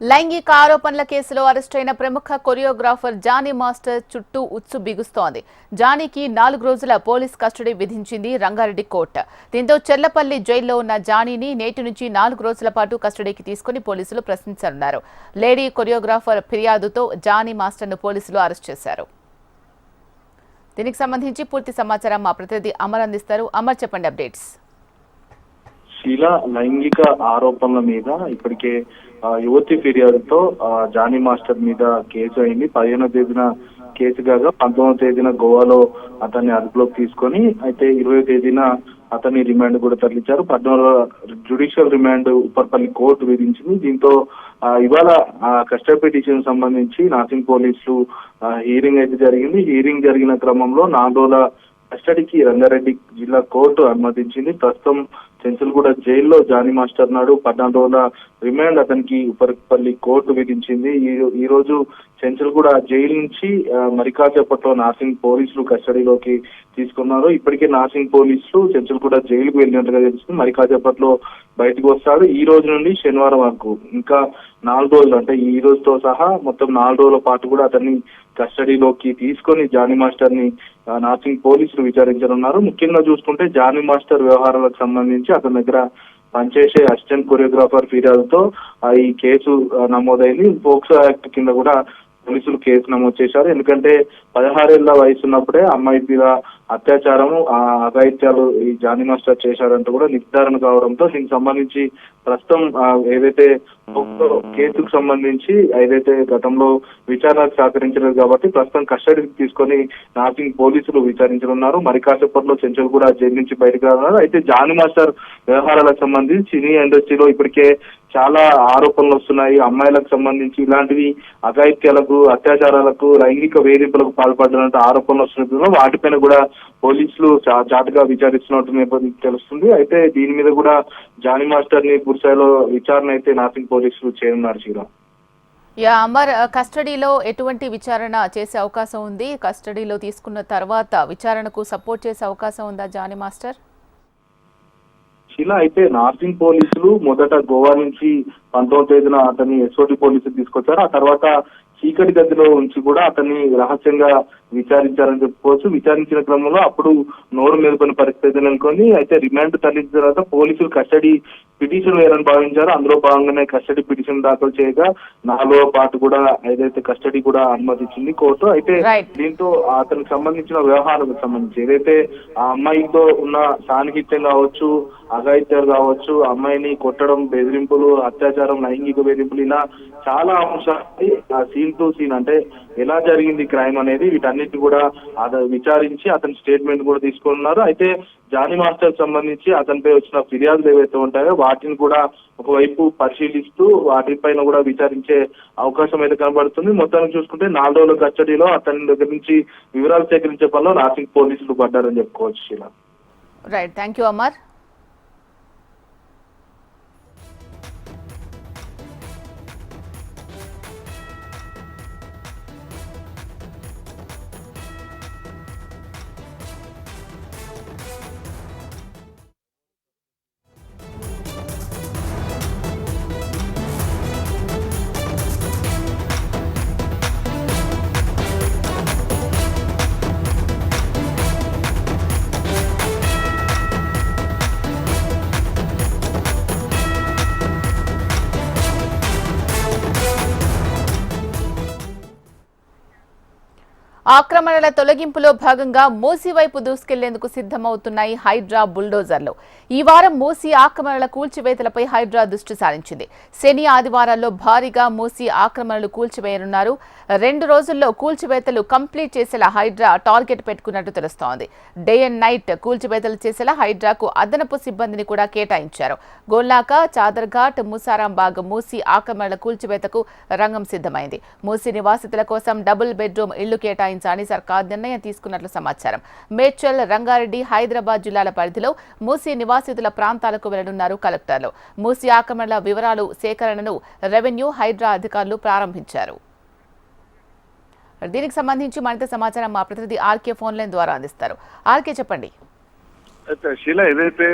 లైంగిక ఆరోపణల కేసులో అరెస్టైన ప్రముఖ కొరియోగ్రాఫర్ జానీ మాస్టర్ చుట్టూ ఉత్సు బిగుస్తోంది. జానీకి నాలుగు రోజుల పోలీస్ కస్టడీ విధించింది రంగారెడ్డి కోర్టు. దీంతో చెర్లపల్లి జైల్లో ఉన్న జానీని నేటి నుంచి నాలుగు రోజుల పాటు కస్టడీకి తీసుకుని పోలీసులు ప్రశ్నించనున్నారు. లేడీ కొరియోగ్రాఫర్ ఫిర్యాదుతో జానీ మాస్టర్ను పోలీసులు అరెస్ట్ చేశారు. దీనికి సంబంధించి పూర్తి సమాచారం మా ప్రతినిధి అమర్ అందిస్తారు. అమర్ చెప్పండి అప్డేట్స్. శీల లైంగిక ఆరోపణల మీద ఇప్పటికే యువతి ఫిర్యాదుతో ఆ, జానీ మాస్టర్ మీద కేసు అయింది. పదిహేనో తేదీన కేసు కాగా పంతొమ్మిదో తేదీన గోవాలో అతన్ని అదుపులోకి తీసుకొని అయితే ఇరవై తేదీన అతన్ని రిమాండ్ కూడా తరలించారు. పద్నాలుగు జ్యుడిషియల్ రిమాండ్ ఉప్పర్పల్లి కోర్టు విధించింది. దీంతో ఇవాళ కస్టడీ పిటిషన్ సంబంధించి నాసింగ్ పోలీసులు హీరింగ్ అయితే జరిగింది. హీరింగ్ జరిగిన క్రమంలో నాలుగు రోజుల కస్టడీకి రంగారెడ్డి జిల్లా కోర్టు అనుమతించింది. ప్రస్తుతం చెంచులగూడ జైల్లో జానీ మాస్టర్ నాడు పద్నాలుగు రోజుల రిమాండ్ అతనికి ఉపరిపల్లి కోర్టు విధించింది. ఈ ఈ రోజు చెంచులగూడ జైలు నుంచి మరికాచేపట్లో మరికాసేపట్లో పోలీసులు కస్టడీలోకి తీసుకున్నారు. ఇప్పటికే నాసింగ్ పోలీసులు చెంచులగూడ జైలుకు వెళ్ళినట్టుగా తెలుస్తుంది. మరికాసేపట్లో బయటకు వస్తాడు ఈ రోజు నుండి శనివారం వరకు ఇంకా నాలుగు రోజులు అంటే ఈ రోజుతో సహా మొత్తం నాలుగు రోజుల పాటు కూడా అతన్ని కస్టడీలోకి తీసుకొని జానీ మాస్టర్ని నాసింగ్ పోలీసులు విచారించనున్నారు. ముఖ్యంగా చూసుకుంటే జానీ మాస్టర్ వ్యవహారాలకు సంబంధించి అతని దగ్గర పనిచేసే అసిస్టెంట్ కొరియోగ్రాఫర్ ఫిర్యాదుతో ఆ, ఈ కేసు నమోదైంది. పోక్సో యాక్ట్ కింద కూడా పోలీసులు కేసు నమోదు చేశారు. ఎందుకంటే పదహారేళ్ళ వయసు ఉన్నప్పుడే అమ్మాయి మీద అత్యాచారము ఆ అఘాయిత్యాలు ఈ జానీ మాస్టర్ చేశారంటూ కూడా నిర్ధారణ కావడంతో దీనికి సంబంధించి ప్రస్తుతం ఏదైతే కేసుకు సంబంధించి ఏదైతే గతంలో విచారణకు సహకరించలేదు కాబట్టి ప్రస్తుతం కస్టడీకి తీసుకొని నార్సింగ్ పోలీసులు విచారించనున్నారు. మరి కాసేపట్లో చెంచల్ కూడా జైలు నుంచి బయటకు రానున్నారు. అయితే జానీ మాస్టర్ వ్యవహారాలకు సంబంధించి సినీ ఇండస్ట్రీలో ఇప్పటికే చాలా ఆరోపణలు వస్తున్నాయి. అమ్మాయిలకు సంబంధించి ఇలాంటివి అఘాయిత్యాలకు అత్యాచారాలకు లైంగిక వేధింపులకు పాల్పడినట్టు ఆరోపణలు వస్తున్నప్పుడు వాటిపైన కూడా పోలీసులు చాటుగా విచారిస్తున్నట్టు తెలుస్తుంది. అయితే దీని మీద కూడా జానీ మాస్టర్ని పూర్తిస్థాయిలో విచారణ అయితే నాసింగ్ పోలీసులు చేయనున్నారు శ్రీరామ్ యా అమర్ కస్టడీలో ఎటువంటి విచారణ చేసే అవకాశం ఉంది? కస్టడీలో తీసుకున్న తర్వాత విచారణకు సపోర్ట్ చేసే అవకాశం ఉందా జానీ మాస్టర్? ఇలా అయితే నార్సింగ్ పోలీసులు మొదట గోవా నుంచి పంతొమ్మిది తేదీన అతన్ని ఎస్ఓటి పోలీసులు తీసుకొచ్చారు. ఆ తర్వాత చీకటి గదిలో ఉంచి కూడా అతన్ని రహస్యంగా విచారించారని చెప్పుకోవచ్చు. విచారించిన క్రమంలో అప్పుడు నోరు మెరుపుని పరిస్థితి నెలకొని అయితే రిమాండ్ తరలించిన తర్వాత పోలీసులు కస్టడీ పిటిషన్ వేయాలని భావించారు. అందులో భాగంగానే కస్టడీ పిటిషన్ దాఖలు చేయగా నాలుగో పాటు కూడా ఏదైతే కస్టడీ కూడా అనుమతించింది కోర్టు. అయితే. దీంతో అతనికి సంబంధించిన వ్యవహారాలకు సంబంధించి ఏదైతే ఆ అమ్మాయితో ఉన్న సాన్నిహిత్యం కావచ్చు అఘాయిత్యాలు కావచ్చు అమ్మాయిని కొట్టడం బెదిరింపులు అత్యాచారం లైంగిక బెదిరింపులు ఇలా చాలా అంశాలు ఆ సీన్ టు సీన్ అంటే ఎలా జరిగింది క్రైమ్ అనేది వీటన్నిటి కూడా విచారించి అతని స్టేట్మెంట్ కూడా తీసుకున్నారు. అయితే జానీ మాస్టర్ సంబంధించి అతనిపై వచ్చిన ఫిర్యాదులు ఏవైతే ఉంటాయో వాటిని కూడా ఒకవైపు పరిశీలిస్తూ వాటిపైన కూడా విచారించే అవకాశం అయితే కనబడుతుంది. మొత్తానికి చూసుకుంటే నాలుగు రోజుల కస్టడీలో అతని దగ్గర నుంచి వివరాలు సేకరించే పనిలో నాసిక్ పోలీసులు పడ్డారని చెప్పుకోవచ్చు రైట్ థ్యాంక్ యూ అమర్ ఆక్రమణల తొలగింపులో భాగంగా మూసీ వైపు దూసుకెళ్ళేందుకు సిద్ధమవుతున్నాయి హైడ్రా బుల్డోజర్లు. ఈ వారం మూసీ ఆక్రమణల కూల్చివేతలపై హైడ్రా దృష్టి సారించింది. శని ఆదివారాల్లో భారీగా మూసీ ఆక్రమణలు కూల్చివేయనున్నారు. రెండు రోజుల్లో కూల్చివేతలు కంప్లీట్ చేసేలా హైడ్రా టార్గెట్ పెట్టుకున్నట్టు తెలుస్తోంది. డే అండ్ నైట్ కూల్చివేతలు చేసేలా హైడ్రాకు అదనపు సిబ్బందిని కూడా కేటాయించారు. గోల్లాక చాదర్ఘాట్ ముసారాంబాగ్ మూసీ ఆక్రమణల కూల్చివేతకు రంగం సిద్ధమైంది. మూసీ నివాసితుల కోసం డబుల్ బెడ్రూమ్ ఇళ్ళు కేటాయించాలని సర్కార్ నిర్ణయం తీసుకున్నట్లు సమాచారం. మేడ్చల్ రంగారెడ్డి హైదరాబాద్ జిల్లాల పరిధిలో మూసీ నివాసితుల ప్రాంతాలకు వెళ్ళనున్నారు కలెక్టర్లు. మూసీ ఆక్రమణల వివరాలు సేకరణను రెవెన్యూ హైడ్రా అధికారులు ప్రారంభించారు. దీనికి సంబంధించి మరింత సమాచారం మా ప్రతినిధి ఆర్కే ఫోన్ లైన్ ద్వారా అందిస్తారు. ఆర్కే చెప్పండి. అయితే శీల ఏదైతే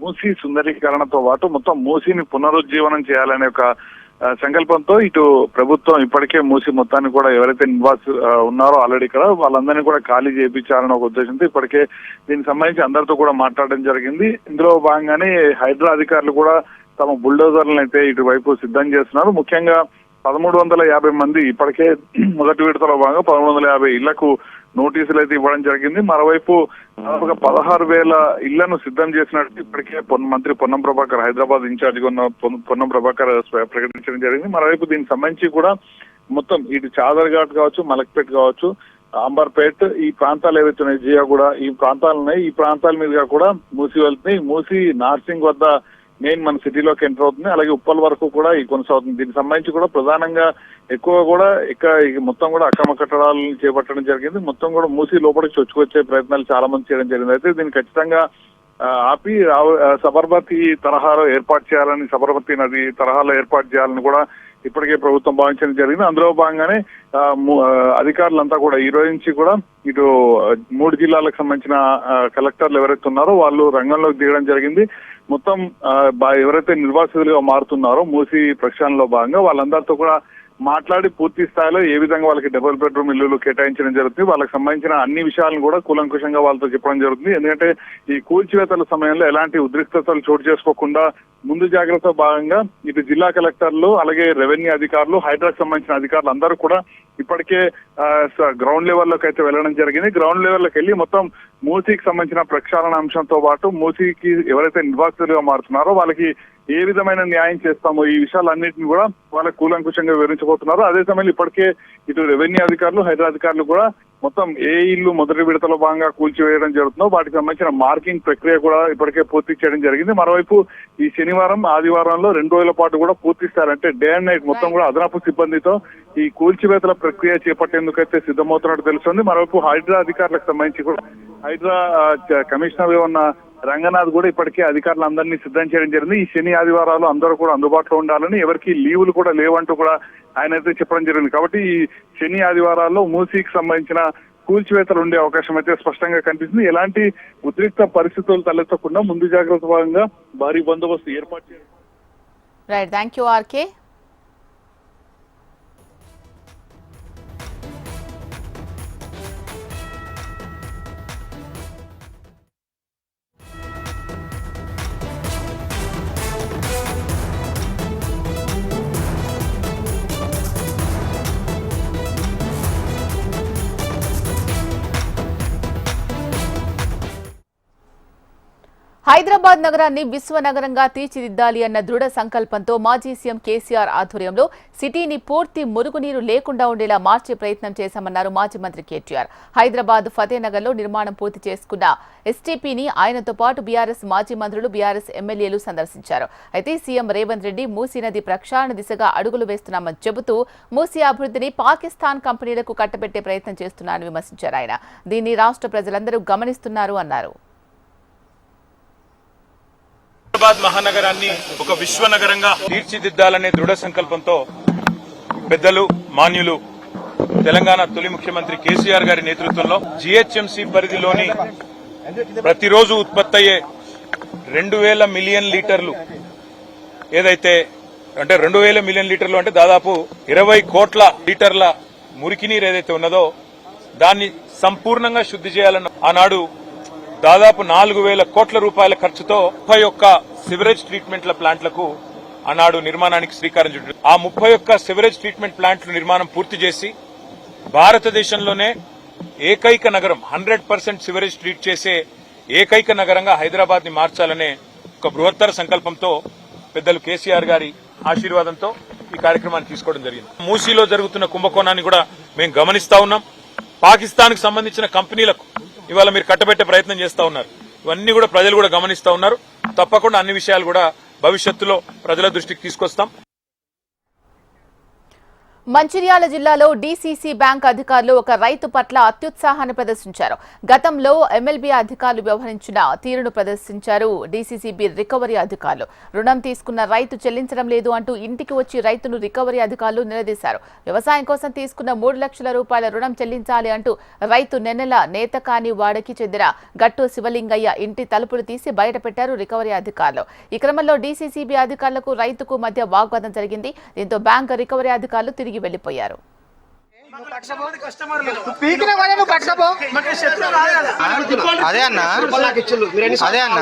మూసీ సుందరీకరణతో పాటు మొత్తం మూసీని పునరుజ్జీవనం చేయాలనే ఒక సంకల్పంతో ఇటు ప్రభుత్వం ఇప్పటికే మూసి మొత్తాన్ని కూడా ఎవరైతే నివాసి ఉన్నారో ఆల్రెడీ ఇక్కడ వాళ్ళందరినీ కూడా ఖాళీ చేయించాలన్న ఒక ఉద్దేశంతో ఇప్పటికే దీనికి సంబంధించి అందరితో కూడా మాట్లాడడం జరిగింది. ఇందులో భాగంగానే హైడ్రా అధికారులు కూడా తమ బుల్డోజర్లను అయితే ఇటువైపు సిద్ధం చేస్తున్నారు. ముఖ్యంగా పదమూడు వందల యాభై మంది ఇప్పటికే మొదటి విడతలో భాగంగా పదమూడు వందల యాభై ఇళ్ళకు నోటీసులు అయితే ఇవ్వడం జరిగింది. మరోవైపు దాదాపుగా పదహారు వేల ఇళ్ళను సిద్ధం చేసినట్టు ఇప్పటికే మంత్రి పొన్నం ప్రభాకర్ హైదరాబాద్ ఇన్ఛార్జ్ ఉన్న పొన్నం ప్రభాకర్ ప్రకటించడం జరిగింది. మరోవైపు దీనికి సంబంధించి కూడా మొత్తం ఇటు చాదర్ఘాట్ కావచ్చు మలక్పేట్ కావచ్చు అంబర్పేట్ ఈ ప్రాంతాలు ఏవైతే ఉన్నాయి కూడా ఈ ప్రాంతాలు ఉన్నాయి. ఈ ప్రాంతాల మీదుగా కూడా మూసి వెళ్తున్నాయి. మూసి నార్సింగ్ వద్ద మెయిన్ మన సిటీలోకి ఎంటర్ అవుతుంది. అలాగే ఉప్పల్ వరకు కూడా ఈ కొనసాగుతుంది. దీనికి సంబంధించి కూడా ప్రధానంగా ఎక్కువ కూడా ఇక్కడ మొత్తం కూడా అక్రమ కట్టడాలను చేపట్టడం జరిగింది. మొత్తం కూడా మూసి లోపలికి చొచ్చుకొచ్చే ప్రయత్నాలు చాలా మంది చేయడం జరిగింది. అయితే దీన్ని ఖచ్చితంగా ఆపి సబర్మతి తరహాలో ఏర్పాటు చేయాలని సబర్మతి నది తరహాలో ఏర్పాటు చేయాలని కూడా ఇప్పటికే ప్రభుత్వం భావించడం జరిగింది. అందులో భాగంగానే అధికారులంతా కూడా ఈ రోజు నుంచి కూడా ఇటు మూడు జిల్లాలకు సంబంధించిన కలెక్టర్లు ఎవరైతే ఉన్నారో వాళ్ళు రంగంలోకి దిగడం జరిగింది. మొత్తం ఎవరైతే నిర్వాసితులుగా మారుతున్నారో మూసి ప్రక్షాళనలో భాగంగా వాళ్ళందరితో కూడా మాట్లాడి పూర్తి స్థాయిలో ఏ విధంగా వాళ్ళకి డబుల్ బెడ్రూమ్ ఇల్లులు కేటాయించడం జరుగుతుంది వాళ్ళకి సంబంధించిన అన్ని విషయాలను కూడా కూలంకుషంగా వాళ్ళతో చెప్పడం జరుగుతుంది. ఎందుకంటే ఈ కూల్చివేతల సమయంలో ఎలాంటి ఉద్రిక్తతలు చోటు చేసుకోకుండా ముందు జాగ్రత్త భాగంగా ఇటు జిల్లా కలెక్టర్లు అలాగే రెవెన్యూ అధికారులు హైడ్రాకి సంబంధించిన అధికారులు అందరూ కూడా ఇప్పటికే గ్రౌండ్ లెవెల్లోకి అయితే వెళ్ళడం జరిగింది. గ్రౌండ్ లెవెల్లోకి వెళ్ళి మొత్తం మూసీకి సంబంధించిన ప్రక్షాళన అంశంతో పాటు మూసీకి ఎవరైతే నిర్వాసితులుగా మారుతున్నారో వాళ్ళకి ఏ విధమైన న్యాయం చేస్తామో ఈ విషయాలన్నింటినీ కూడా వాళ్ళకి కూలంకుషంగా వివరించబోతున్నారు. అదే సమయంలో ఇప్పటికే ఇటు రెవెన్యూ అధికారులు హైదరాబాద్ అధికారులు కూడా మొత్తం ఏ ఇల్లు మొదటి విడతలో భాగంగా కూల్చివేయడం జరుగుతుందో వాటికి సంబంధించిన మార్కింగ్ ప్రక్రియ కూడా ఇప్పటికే పూర్తి చేయడం జరిగింది. మరోవైపు ఈ శనివారం ఆదివారంలో రెండు రోజుల పాటు కూడా పూర్తిస్తారంటే అంటే డే అండ్ నైట్ మొత్తం కూడా అదనపు సిబ్బందితో ఈ కూల్చివేతల ప్రక్రియ చేపట్టేందుకైతే సిద్ధమవుతున్నట్టు తెలుస్తుంది. మరోవైపు హైడ్రా అధికారులకు సంబంధించి కూడా హైడ్రా కమిషనర్ ఉన్న రంగనాథ్ కూడా ఇప్పటికే అధికారులందరినీ సిద్ధం చేయడం జరిగింది. ఈ శని ఆదివారాలు అందరూ కూడా అందుబాటులో ఉండాలని ఎవరికి లీవులు కూడా లేవంటూ కూడా ఆయన అయితే చెప్పడం జరిగింది. కాబట్టి ఈ శని ఆదివారాల్లో మూసీకి సంబంధించిన కూల్చివేతలు ఉండే అవకాశం అయితే స్పష్టంగా కనిపిస్తుంది. ఎలాంటి ఉద్రిక్త పరిస్థితులు తలెత్తకుండా ముందు జాగ్రత్త భాగంగా భారీ బందోబస్తు ఏర్పాటు చేయాలి. Right thank you RK Hyderabad నగరాన్ని విశ్వనగరంగా తీర్చిదిద్దాలి అన్న దృఢ సంకల్పంతో మాజీ సీఎం కేసీఆర్ ఆధ్వర్యంలో సిటీని పూర్తి మురుగునీరు లేకుండా ఉండేలా మార్చే ప్రయత్నం చేశామన్నారు మాజీ మంత్రి కేటీఆర్. హైదరాబాద్ ఫతేనగర్లో నిర్మాణం పూర్తి చేసుకున్న ఎస్టీపీని ఆయనతో పాటు బీఆర్ఎస్ మాజీ మంత్రులు బీఆర్ఎస్ ఎమ్మెల్యేలు సందర్శించారు. అయితే సీఎం రేవంత్ రెడ్డి మూసీ నది ప్రక్షాళన దిశగా అడుగులు వేస్తున్నామని చెబుతూ మూసీ అభివృద్ధిని పాకిస్తాన్ కంపెనీలకు కట్టబెట్టే ప్రయత్నం చేస్తున్నారని విమర్శించారు ఆయన. దీన్ని రాష్ట్ర ప్రజలందరూ గమనిస్తున్నారు అన్నారు. హైదరాబాద్ మహానగరాన్ని ఒక విశ్వనగరంగా తీర్చిదిద్దాలనే దృఢ సంకల్పంతో పెద్దలు మాన్యులు తెలంగాణ తొలి ముఖ్యమంత్రి కేసీఆర్ గారి నేతృత్వంలో జీహెచ్ఎంసీ పరిధిలోని ప్రతిరోజు ఉత్పత్తి అయ్యే రెండు వేల మిలియన్ లీటర్లు ఏదైతే అంటే రెండు వేల మిలియన్ లీటర్లు అంటే దాదాపు ఇరవై కోట్ల లీటర్ల మురికి నీరు ఏదైతే ఉన్నదో దాన్ని సంపూర్ణంగా శుద్ధి చేయాలన్న ఆనాడు దాదాపు నాలుగు వేల కోట్ల రూపాయల ఖర్చుతో ముప్పై ఒక్క సివరేజ్ ట్రీట్మెంట్ల ప్లాంట్లకు ఆనాడు నిర్మాణానికి శ్రీకారం చుట్టారు ఆ ముప్పై ఒక్క సివరేజ్ ట్రీట్మెంట్ ప్లాంట్ల నిర్మాణం పూర్తి చేసి భారతదేశంలోనే ఏకైక నగరం హండ్రెడ్ పర్సెంట్ సివరేజ్ ట్రీట్ చేసే ఏకైక నగరంగా హైదరాబాద్ని మార్చాలనే ఒక బృహత్తర సంకల్పంతో పెద్దలు కేసీఆర్ గారి ఆశీర్వాదంతో ఈ కార్యక్రమాన్ని తీసుకోవడం జరిగింది. మూసీలో జరుగుతున్న కుంభకోణాన్ని కూడా మేము గమనిస్తా ఉన్నాం. పాకిస్తాన్కు సంబంధించిన కంపెనీలకు ఇవాళ మీరు కట్టబెట్టే ప్రయత్నం చేస్తా ఉన్నారు. ఇవన్నీ కూడా ప్రజలు కూడా గమనిస్తా ఉన్నారు. తప్పకుండా అన్ని విషయాలు కూడా భవిష్యత్తులో ప్రజల దృష్టికి తీసుకొస్తాం. మంచిర్యాల జిల్లాలో డీసీసీ బ్యాంక్ అధికారులు ఒక రైతు పట్ల అత్యుత్సాహాన్ని ప్రదర్శించారు. గతంలో ఎమ్మెల్బీ అధికారులు వ్యవహరించిన తీరును ప్రదర్శించారు డీసీసీబీ రికవరీ అధికారులు. రుణం తీసుకున్న రైతు చెల్లించడం లేదు అంటూ ఇంటికి వచ్చి రైతును రికవరీ అధికారులు నిలదీశారు. వ్యవసాయం కోసం తీసుకున్న మూడు లక్షల రూపాయల రుణం చెల్లించాలి అంటూ రైతు నెన్నెల నేతకాని వాడకి చెందిన గట్టు శివలింగయ్య ఇంటి తలుపులు తీసి బయటపెట్టారు రికవరీ అధికారులు. ఈ క్రమంలో డీసీసీబీ అధికారులకు రైతుకు మధ్య వాగ్వాదం జరిగింది. దీంతో బ్యాంక్ రికవరీ అధికారులు తిరిగి వెళ్ళిపోయారు నువ్వు పట్టుకపో అదే అన్న. అదే అన్న.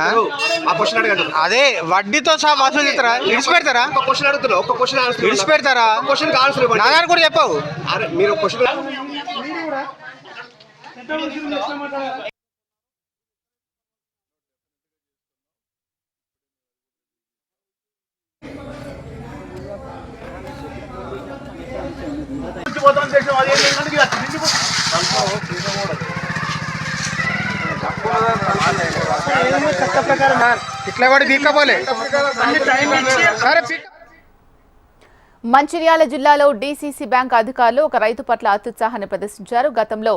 అదే వడ్డీతో సహా వసూలు చేస్తారా? ఇడిచి పెడతారా ఒక క్వశ్చన్ అడుగుతున్నా ఒక క్వశ్చన్ ఆన్సర్ ఇడిచి పెడతారా క్వశ్చన్ ఆన్సర్ ఇవ్వండి. నా దగ్గర కూడా చెప్పావు. ఇట్లా కూడా సరే పీక్ మంచిర్యాల జిల్లాలో డీసీసీ బ్యాంక్ అధికారులు ఒక రైతు పట్ల అత్యుత్సాహాన్ని ప్రదర్శించారు. గతంలో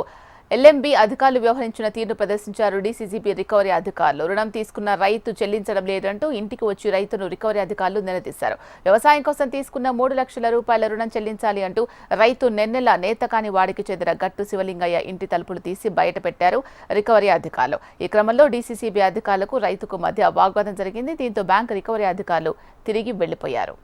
ఎల్ఎంబీ అధికారులు వ్యవహరించిన తీరును ప్రదర్శించారు డీసీసీబీ రికవరీ అధికారులు. రుణం తీసుకున్న రైతు చెల్లించడం లేదంటూ ఇంటికి వచ్చి రైతును రికవరీ అధికారులు నిలదీశారు. వ్యవసాయం కోసం తీసుకున్న మూడు లక్షల రూపాయల రుణం చెల్లించాలి అంటూ రైతు నెన్నెల నేతకాని వాడికి చెందిన గట్టు శివలింగయ్య ఇంటి తలుపులు తీసి బయటపెట్టారు రికవరీ అధికారులు. ఈ క్రమంలో డీసీసీబీ అధికారులకు రైతుకు మధ్య వాగ్వాదం జరిగింది. దీంతో బ్యాంక్ రికవరీ అధికారులు తిరిగి వెళ్ళిపోయారు.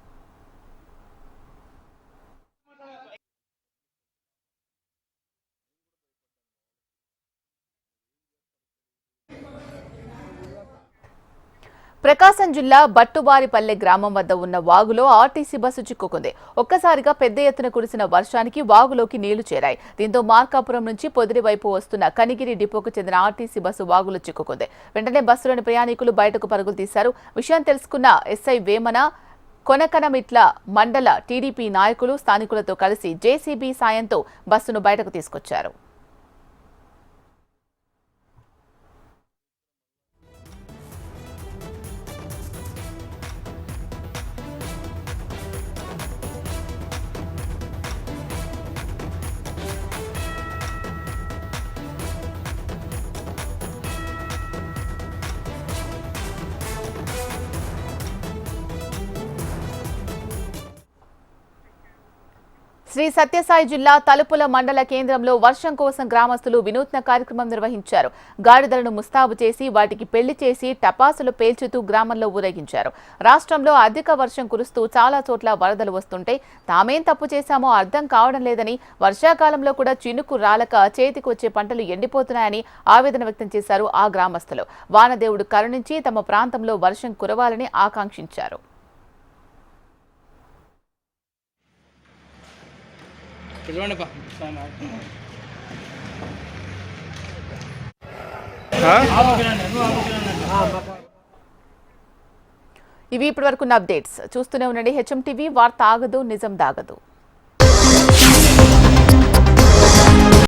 ప్రకాశం జిల్లా బట్టుబారిపల్లె గ్రామం వద్ద ఉన్న వాగులో ఆర్టీసీ బస్సు చిక్కుకుంది. ఒక్కసారిగా పెద్ద ఎత్తున కురిసిన వర్షానికి వాగులోకి నీళ్ళు చేరాయి. దీంతో మార్కాపురం నుంచి పొదిరి వైపు వస్తున్న కనిగిరి డిపోకు చెందిన ఆర్టీసీ బస్సు వాగులో చిక్కుకుంది. వెంటనే బస్సులోని ప్రయాణికులు బయటకు పరుగులు తీశారు. విషయం తెలుసుకున్న ఎస్ఐ వేమన కొనకనమిట్ల మండల టీడీపీ నాయకులు స్థానికులతో కలిసి జేసీబీ సాయంతో బస్సును బయటకు తీసుకొచ్చారు. శ్రీ సత్యసాయి జిల్లా తలుపుల మండల కేంద్రంలో వర్షం కోసం గ్రామస్తులు వినూత్న కార్యక్రమం నిర్వహించారు. గాడిదలను ముస్తాబు చేసి వాటికి పెళ్ళి చేసి టపాసులు పేల్చుతూ గ్రామంలో ఊరేగించారు. రాష్ట్రంలో అధిక వర్షం కురుస్తూ చాలా చోట్ల వరదలు వస్తుంటే తామేం తప్పు చేశామో అర్థం కావడం లేదని వర్షాకాలంలో కూడా చినుకు రాలక చేతికి వచ్చే పంటలు ఎండిపోతున్నాయని ఆవేదన వ్యక్తం చేశారు ఆ గ్రామస్తులు. వానదేవుడు కరుణించి తమ ప్రాంతంలో వర్షం కురవాలని ఆకాంక్షించారు. ఇవి ఇప్పటివరకున్న అప్డేట్స్. చూస్తూనే ఉండండి. హెచ్ఎం టీవీ వార్త ఆగదు నిజం దాగదు.